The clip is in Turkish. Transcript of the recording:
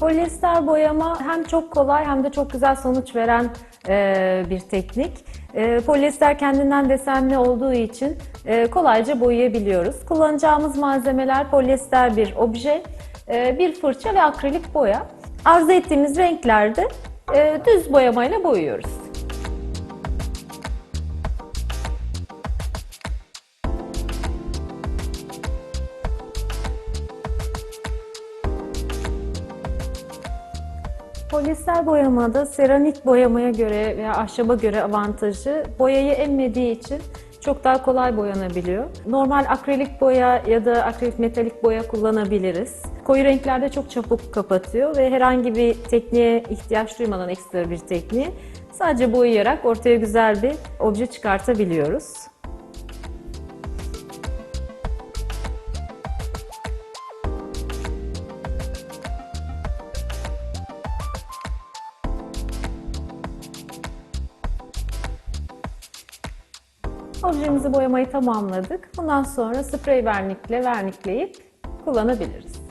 Polyester boyama hem çok kolay hem de çok güzel sonuç veren e, bir teknik. E, polyester kendinden desenli olduğu için e, kolayca boyayabiliyoruz. Kullanacağımız malzemeler polyester bir obje, e, bir fırça ve akrilik boya. Arzu ettiğimiz renklerde e, düz boyamayla boyuyoruz. Polyester boyamada seramik boyamaya göre veya ahşaba göre avantajı boyayı emmediği için çok daha kolay boyanabiliyor. Normal akrilik boya ya da akrilik metalik boya kullanabiliriz. Koyu renklerde çok çabuk kapatıyor ve herhangi bir tekniğe ihtiyaç duymadan ekstra bir tekniği sadece boyayarak ortaya güzel bir obje çıkartabiliyoruz. Objemizi boyamayı tamamladık. Bundan sonra sprey vernikle vernikleyip kullanabiliriz.